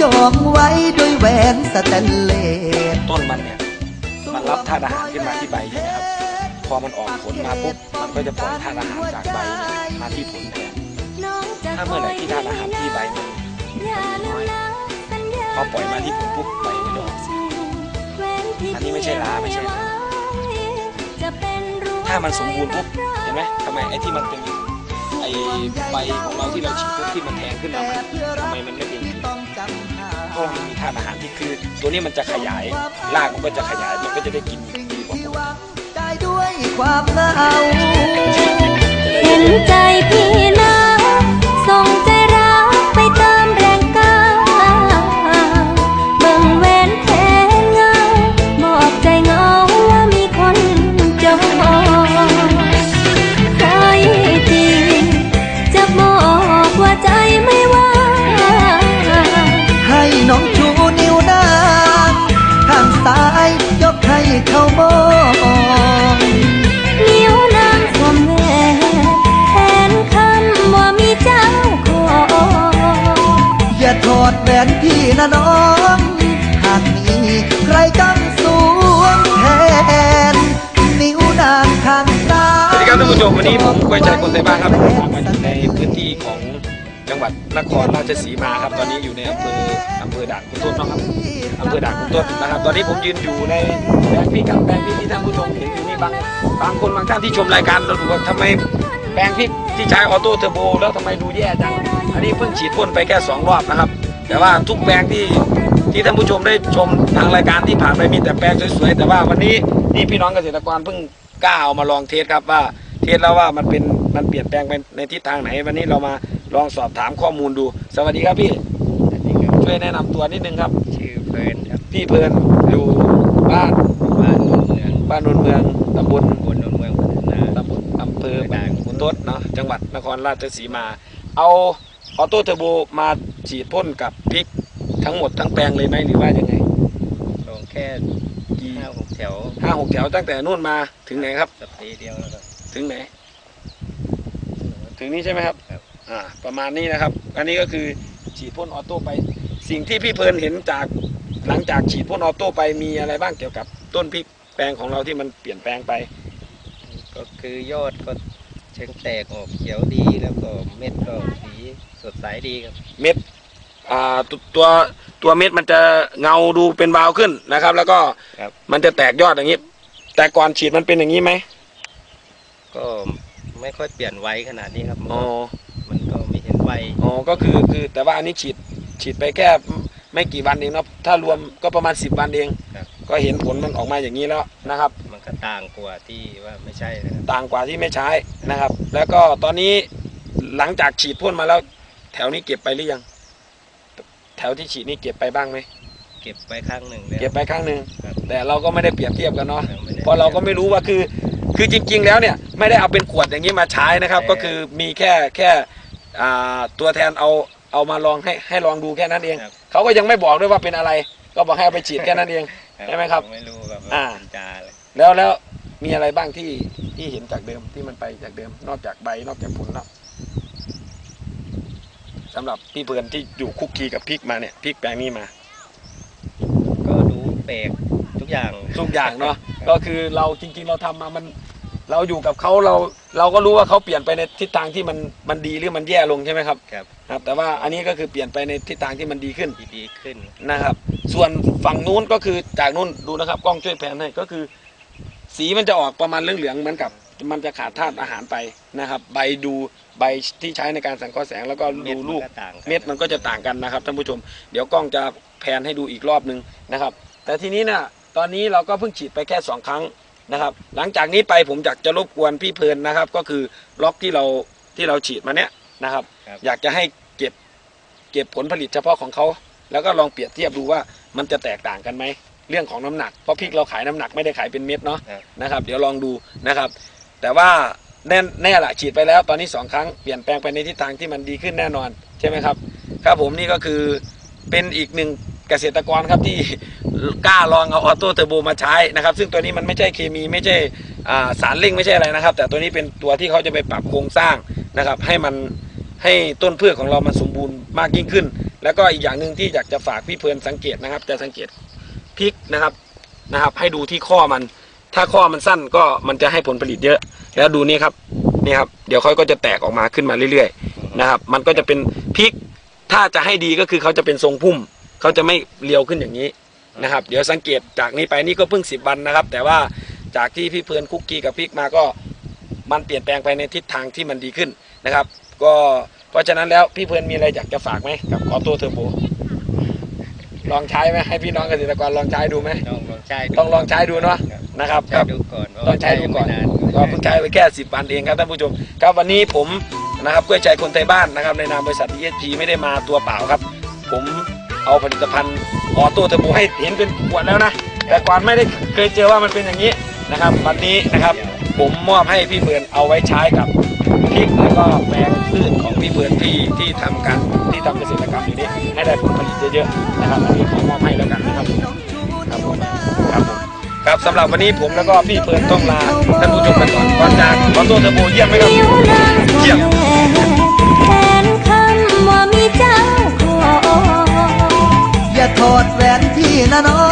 จองไว้ด้วย แหวนสแตนเลสต้นมันเนี่ยมันรับธาตุอาหารขึ้นมาที่ใบใช่ไหมครับพอมันออกผลมาปุ๊บมันก็จะปล่อยธาตุอาหารจากใบมาที่ผลแทนถ้าเมื่อไหร่ที่ธาตุอาหารที่ใบมันน้อยพอปล่อยมาที่ผลปุ๊บใบมันจะออกสีอันนี้ไม่ใช่ลาไม่ใช่ถ้ามันสมบูรณ์ปุ๊บเห็นไหมทำไมไอ้ที่มันเป็นไอ้ใบของเราที่เราฉีดปุ๊บที่มันแทงขึ้นมาทำไมมันไม่เป็น อย่างนี้เพราะมันมีธาตุอาหารที่คือ ตัวนี้มันจะขยายรากมันก็จะขยายมันก็จะได้กินดีกว่าปกติได้ด้วยความเหงาเห็นใจ เขามองนิ้วนางสวมแหวนแทนคำว่ามีเจ้าของอย่าถอดแหวนพี่นะน้อง หากมีใครกำสวมแทน นิ้วนางข้างซ้ายสวัสดีครับท่านผู้ชมวันนี้ผมกวยชัยคนไทยบ้านครับมมาอยู่ในพื้นที่ของ จังหวัดนครราชสีมาครับ ตอนนี้อยู่ในอำเภออำเภอด่านคุณต้นนะครับอำเภอด่านคุณต้นนะครับ ตอนนี้ผมยืนอยู่ในแปลงพริกครับแปลงพริกที่ท่านผู้ชมเห็นอยู่นี่บางบางคนบางท่านที่ชมรายการเราดูว่าทำไมแปลงพริกที่ใช้ออโต้เทอร์โบแล้วทำไมดูแย่จัง อันนี้เพิ่งฉีดพ่นไปแค่สองรอบนะครับ แต่ว่าทุกแปลงที่ที่ท่านผู้ชมได้ชมทางรายการที่ผ่านไปมีแต่แปลงสวยๆแต่ว่าวันนี้นี่พี่น้องเกษตรกรเพิ่งกล้าเอามาลองเทสครับว่าเทสแล้วว่ามันเป็นมันเปลี่ยนแปลงไปในทิศทางไหน วันนี้เรามา ลองสอบถามข้อมูลดู สวัสดีครับพี่ช่วยแนะนำตัวนิดนึงครับ ชื่อเพลินครับพี่เพลินอยู่บ้านบ้านโนนเมืองบ้านนนเมืองตำบลบนโนนเมืองพัฒนาตำบลอำเภอด่านคุณทศเนาะจังหวัดนครราชสีมา เอาออโต้เทอร์โบมาฉีดพ่นกับพริกทั้งหมดทั้งแปลงเลยไหมหรือว่ายังไงลงแค่กี่ห้าหกแถวห้าหกแถวตั้งแต่นู่นมาถึงไหนครับ สัปดาห์เดียวแล้วก็ถึงไหน ถึงนี้ใช่ไหมครับครับ อ่าประมาณนี้นะครับ อันนี้ก็คือฉีดพ่นออโต้ไป สิ่งที่พี่เพลินเห็นจากหลังจากฉีดพ่นออโต้ไปมีอะไรบ้างเกี่ยวกับต้นพริกแปลงของเราที่มันเปลี่ยนแปลงไป ก็คือยอดก็เชิงแตกออกเขียวดีแล้วก็เม็ดก็สีสดใสดีครับ เม็ดอ่าตัวตัวตัวเม็ดมันจะเงาดูเป็นวาวขึ้นนะครับ แล้วก็ครับ มันจะแตกยอดอย่างนี้ แต่ก่อนฉีดมันเป็นอย่างนี้ไหมก็ไม่ค่อยเปลี่ยนไวขนาดนี้ครับอ๋อมันก็ ไม่เห็นไวอ๋อก็คือคือแต่ว่าอันนี้ฉีดฉีดไปแค่ไม่กี่วันเองเนาะถ้ารวมก็ประมาณ 10 วันเอง ครับ ก็เห็นผลมันออกมาอย่างนี้แล้วนะครับ มันก็ต่างกว่าที่ว่าไม่ใช่นะครับต่างกว่าที่ไม่ใช้นะครับ แล้วก็ตอนนี้หลังจากฉีดพ่นมาแล้ว แถวนี้เก็บไปหรือยัง แถวที่ฉีดนี่เก็บไปบ้างไหมเก็บไปข้างหนึ่งแล้วเก็บไปครั้งหนึ่งครับแต่เราก็ไม่ได้เปรียบเทียบกันเนาะ ไม่ได้เพราะเราก็ไม่รู้ว่าคือคือจริงๆแล้วเนี่ยไม่ได้เอาเป็นขวดอย่างนี้มาใช้นะครับใช่ก็คือมีแค่แค่ อ่าตัวแทนเอาเอามาลองให้ให้ลองดูแค่นั้นเองครับเขาก็ยังไม่บอกด้วยว่าเป็นอะไร ก็บอกให้เอาไปฉีดแค่นั้นเอง ใช่ไหมครับไม่รู้ครับอ่าเป็นจาเลยแล้วแล้วมีอะไรบ้างที่ที่เห็นจากเดิมที่มันไปจากเดิม นอกจากใบนอกจากผลแล้วสำหรับพี่เพื่อนที่อยู่คุกคีกับพริกมาเนี่ยพริกแปลงนี้มา ก็ดูแปลกทุกอย่าง ทุกอย่างเนาะก็คือเราจริงๆเราทำมามัน เราอยู่กับเขาเราเราก็รู้ว่าเขาเปลี่ยนไปในทิศทางที่มันมันดีหรือมันแย่ลงใช่ไหมครับครับครับ แต่ว่าอันนี้ก็คือเปลี่ยนไปในทิศทางที่มันดีขึ้นดีดีขึ้นนะครับ ส่วนฝั่งนู้นก็คือจากนู้นดูนะครับ กล้องช่วยแผนให้ก็คือ สีมันจะออกประมาณเหลืองๆเหมือนกับ มันจะขาดธาตุอาหารไปนะครับ ใบดูใบที่ใช้ในการสังเคราะห์แสงแล้วก็เม็ดูดลูกมันก็ต่างกันเม็ดมันก็จะต่างกันนะครับท่านผู้ชม เดี๋ยวกล้องจะแพนให้ดูอีกรอบนึงนะครับ แต่ทีนี้เนี่ยตอนนี้เราก็เพิ่งฉีดไปแค่สองครั้ง นะครับ หลังจากนี้ไปผมอยากจะรบกวนพี่เพลินนะครับ ก็คือล็อกที่เราที่เราฉีดมาเนี้ยนะครับ ครับ อยากจะให้เก็บเก็บผลผลิตเฉพาะของเขาแล้วก็ลองเปรียบเทียบดูว่ามันจะแตกต่างกันไหมเรื่องของน้ำหนักเพราะพริกเราขายน้ำหนักไม่ได้ขายเป็นเม็ดเนาะครับนะครับเดี๋ยวลองดูนะครับ แต่ว่าแน่แน่ละฉีดไปแล้วตอนนี้สองครั้งเปลี่ยนแปลงไปในทิศทางที่มันดีขึ้นแน่นอนใช่ไหมครับ ครับผมนี่ก็คือเป็นอีกหนึ่ง เกษตรกรครับที่กล้าลองเอาออโต้เทอร์โบมาใช้นะครับซึ่งตัวนี้มันไม่ใช่เคมีไม่ใช่สารเร่งไม่ใช่อะไรนะครับ แต่ตัวนี้เป็นตัวที่เขาจะไปปรับโครงสร้างนะครับให้มันให้ต้นพืชของเรามันสมบูรณ์มากยิ่งขึ้น แล้วก็อีกอย่างหนึ่งที่อยากจะฝากพี่เพลินสังเกตนะครับจะสังเกตพริกนะครับนะครับให้ดูที่ข้อมัน ถ้าข้อมันสั้นก็มันจะให้ผลผลิตเยอะ แล้วดูนี่ครับนี่ครับเดี๋ยวเขาก็จะแตกออกมาขึ้นมาเรื่อยๆนะครับมันก็จะเป็นพริกถ้าจะให้ดีก็คือเขาจะเป็นทรงพุ่ม เขาจะไม่เรียวขึ้นอย่างนี้นะครับ เดี๋ยวสังเกตจากนี้ไปนี่ก็เพิ่งสิบวันนะครับ แต่ว่าจากที่พี่เพลินคุกกี้กับพริกมาก็มันเปลี่ยนแปลงไปในทิศทางที่มันดีขึ้นนะครับ ก็เพราะฉะนั้นแล้วพี่เพลินมีอะไรอยากจะฝากไหมกับออโต้เทอร์โบลองใช้ไหมให้พี่น้องเกษตรกรลองใช้ดูไหมต้องลองใช้ดูต้องลองใช้ดูเนาะครับนะครับใช้ดูก่อนต้องใช้ดูก่อนไม่าก็เพิ่งใช้ไปแค่สิบวันเองครับท่านผู้ชมครับวันนี้ผมนะครับกล้วยใจคนไทยบ้านนะครับในนามบริษัท ESP ไม่ได้มาตัวเปล่าครับ ผม เอาผลิตภัณฑ์ออโต้เทอร์โบให้เห็นเป็นขวดแล้วนะ แต่ก่อนไม่ได้เคยเจอว่ามันเป็นอย่างนี้นะครับ วันนี้นะครับผมมอบให้พี่เบือนเอาไว้ใช้กับพริกแล้วก็แปลงพืชของพี่เบือนที่ที่ทำการที่ทำเกษตรกรรมอยู่นี้ให้ได้ผลผลิตเยอะๆนะครับอันนี้ขอมอบให้แล้วกันนะครับครับผมครับผมครับสำหรับวันนี้ผมแล้วก็พี่เบือนต้องลาท่านผู้ชมกันก่อนก่อนจากออโต้เทอร์โบเยี่ยมไหมครับผิวนางเยี่ยม แทนความีเจ้าของอย่าถอดแหวนพี่นะน้อ